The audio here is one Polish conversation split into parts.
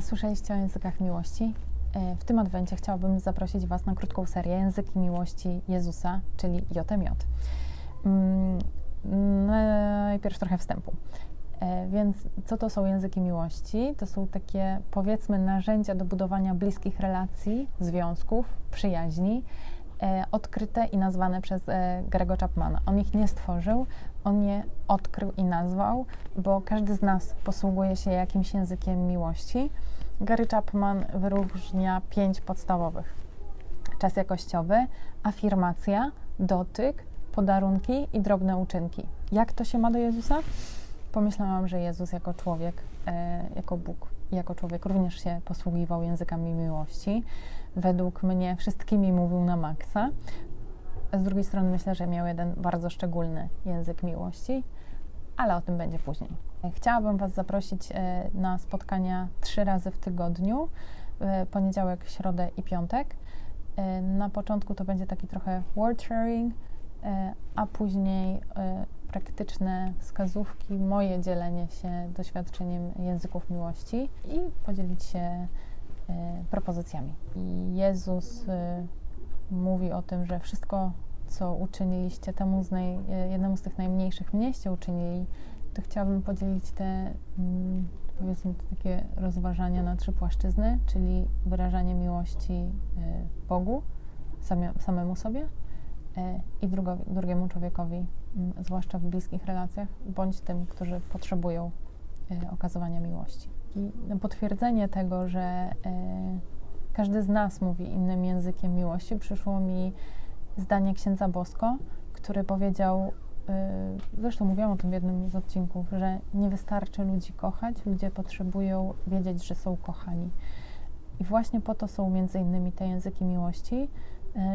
Słyszeliście o językach miłości? E, W tym adwencie chciałabym zaprosić Was na krótką serię Języki Miłości Jezusa, czyli JMJ. Mm, Najpierw trochę wstępu. E, Więc co to są języki miłości? To są takie, powiedzmy, narzędzia do budowania bliskich relacji, związków, przyjaźni, e, odkryte i nazwane przez Grego Chapmana. On ich nie stworzył, on je odkrył i nazwał, bo każdy z nas posługuje się jakimś językiem miłości. Gary Chapman wyróżnia pięć podstawowych: czas jakościowy, afirmacja, dotyk, podarunki i drobne uczynki. Jak to się ma do Jezusa? Pomyślałam, że Jezus jako człowiek, e, jako Bóg, jako człowiek również się posługiwał językami miłości. Według mnie wszystkimi mówił na maksa. Z drugiej strony myślę, że miał jeden bardzo szczególny język miłości, ale o tym będzie później. Chciałabym Was zaprosić e, na spotkania trzy razy w tygodniu, e, poniedziałek, środę i piątek. E, Na początku to będzie taki trochę word sharing, a później praktyczne wskazówki, moje dzielenie się doświadczeniem języków miłości i podzielić się propozycjami. Jezus mówi o tym, że wszystko, co uczyniliście temu z naj, e, jednemu z tych najmniejszych mnieście uczynili, to chciałabym podzielić te, mm, powiedzmy, takie rozważania na trzy płaszczyzny, czyli wyrażanie miłości e, Bogu, samemu sobie e, i drugo, drugiemu człowiekowi, mm, zwłaszcza w bliskich relacjach, bądź tym, którzy potrzebują okazywania miłości. I potwierdzenie tego, że każdy z nas mówi innym językiem miłości, przyszło mi zdanie księdza Bosko, który powiedział, y, zresztą mówiłam o tym w jednym z odcinków, że nie wystarczy ludzi kochać, ludzie potrzebują wiedzieć, że są kochani. I właśnie po to są między innymi te języki miłości,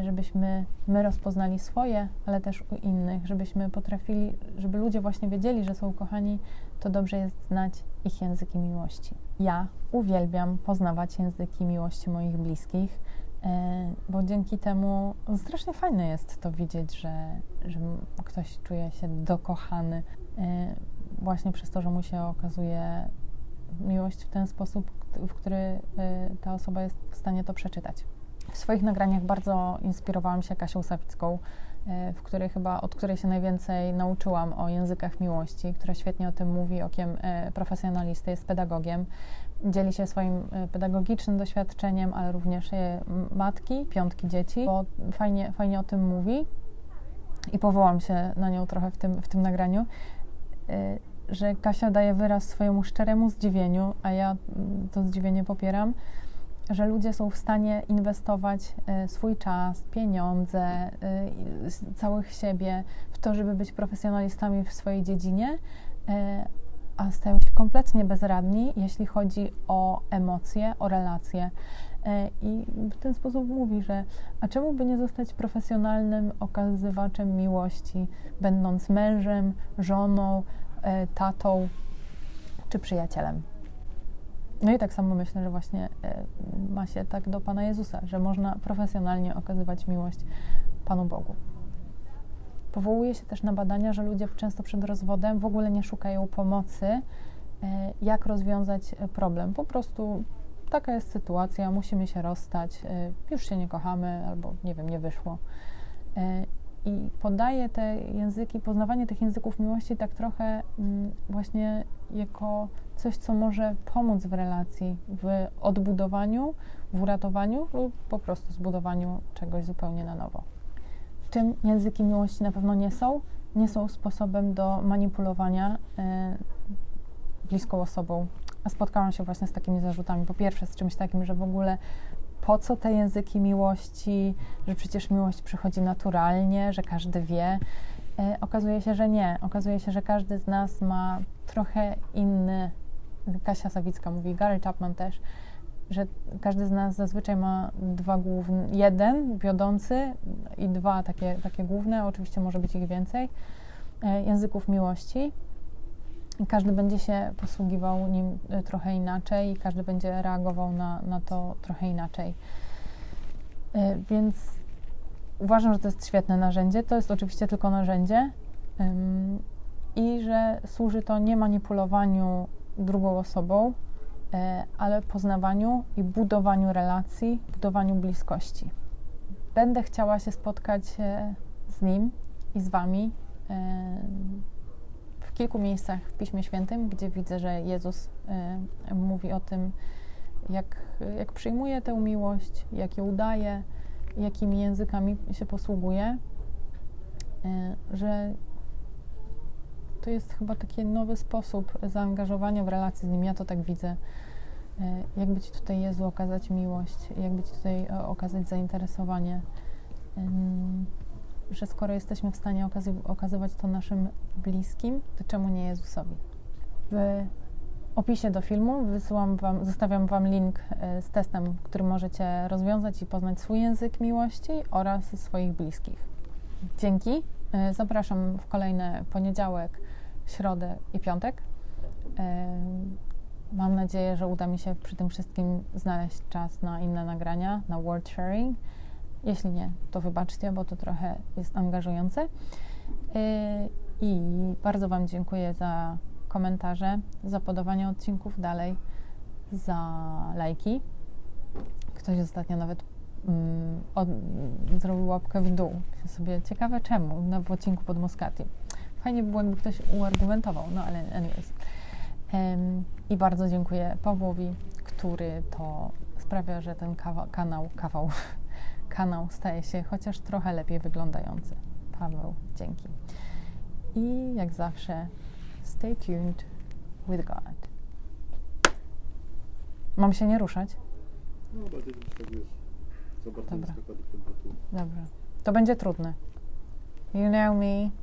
żebyśmy my rozpoznali swoje, ale też u innych, żebyśmy potrafili, żeby ludzie właśnie wiedzieli, że są kochani, to dobrze jest znać ich języki miłości. Ja uwielbiam poznawać języki miłości moich bliskich, e, bo dzięki temu strasznie fajne jest to widzieć, że, że ktoś czuje się dokochany e, właśnie przez to, że mu się okazuje miłość w ten sposób, w który e, ta osoba jest w stanie to przeczytać. W swoich nagraniach bardzo inspirowałam się Kasią Sawicką, e, w której chyba, od której się najwięcej nauczyłam o językach miłości, która świetnie o tym mówi, okiem e, profesjonalisty, jest pedagogiem. Dzieli się swoim e, pedagogicznym doświadczeniem, ale również matki, piątki dzieci, bo fajnie, fajnie o tym mówi i powołam się na nią trochę w tym, w tym nagraniu, że Kasia daje wyraz swojemu szczeremu zdziwieniu, a ja mm, to zdziwienie popieram, że ludzie są w stanie inwestować e, swój czas, pieniądze, z całych siebie w to, żeby być profesjonalistami w swojej dziedzinie, e, a stają się kompletnie bezradni, jeśli chodzi o emocje, o relacje. I w ten sposób mówi, że a czemu by nie zostać profesjonalnym okazywaczem miłości, będąc mężem, żoną, tatą czy przyjacielem. No i tak samo myślę, że właśnie e, ma się tak do Pana Jezusa, że można profesjonalnie okazywać miłość Panu Bogu. Powołuje się też na badania, że ludzie często przed rozwodem w ogóle nie szukają pomocy, e, jak rozwiązać e, problem. Po prostu taka jest sytuacja, musimy się rozstać, już się nie kochamy, albo nie wiem, nie wyszło. I podaje te języki, poznawanie tych języków miłości tak trochę mm, właśnie jako coś, co może pomóc w relacji, w odbudowaniu, w uratowaniu lub po prostu zbudowaniu czegoś zupełnie na nowo. Czym języki miłości na pewno nie są? Nie są sposobem do manipulowania e, bliską osobą. A spotkałam się właśnie z takimi zarzutami. Po pierwsze, z czymś takim, że w ogóle po co te języki miłości, że przecież miłość przychodzi naturalnie, że każdy wie. E, okazuje się, że nie. Okazuje się, że każdy z nas ma trochę inny, Kasia Sawicka mówi, Gary Chapman też, że każdy z nas zazwyczaj ma dwa główne, jeden wiodący i dwa takie, takie główne, oczywiście może być ich więcej, e, języków miłości. I każdy będzie się posługiwał nim e, trochę inaczej i każdy będzie reagował na, na to trochę inaczej. E, Więc uważam, że to jest świetne narzędzie. To jest oczywiście tylko narzędzie i że służy to nie manipulowaniu drugą osobą, e, ale poznawaniu i budowaniu relacji, budowaniu bliskości. Będę chciała się spotkać z Nim i z Wami kilku miejscach w Piśmie Świętym, gdzie widzę, że Jezus e, mówi o tym, jak, jak przyjmuje tę miłość, jak ją udaje, jakimi językami się posługuje, e, że to jest chyba taki nowy sposób zaangażowania w relacje z Nim. Ja to tak widzę. E, Jak być tutaj Jezu, okazać miłość, jak być tutaj okazać zainteresowanie, Ym, że skoro jesteśmy w stanie okazy- okazywać to naszym bliskim, to czemu nie Jezusowi? W opisie do filmu wysyłam wam, zostawiam Wam link e, z testem, który możecie rozwiązać i poznać swój język miłości oraz swoich bliskich. Dzięki. E, Zapraszam w kolejny poniedziałek, środę i piątek. E, Mam nadzieję, że uda mi się przy tym wszystkim znaleźć czas na inne nagrania, na word sharing. Jeśli nie, to wybaczcie, bo to trochę jest angażujące. E, I bardzo Wam dziękuję za komentarze, za podawanie odcinków dalej, za lajki. Ktoś ostatnio nawet mm, od, zrobił łapkę w dół. Myślę sobie, ciekawe czemu, na w odcinku pod Moskati. Fajnie by było, jakby ktoś uargumentował, no ale anyways. Em, I bardzo dziękuję Pawłowi, który to sprawia, że ten kawa, kanał, kawał, kanał staje się chociaż trochę lepiej wyglądający. Paweł, dzięki. I jak zawsze, stay tuned with God. Mam się nie ruszać? No, bardziej tak wiesz. Za bardzo Dobra. Dobra. To będzie trudne. You know me.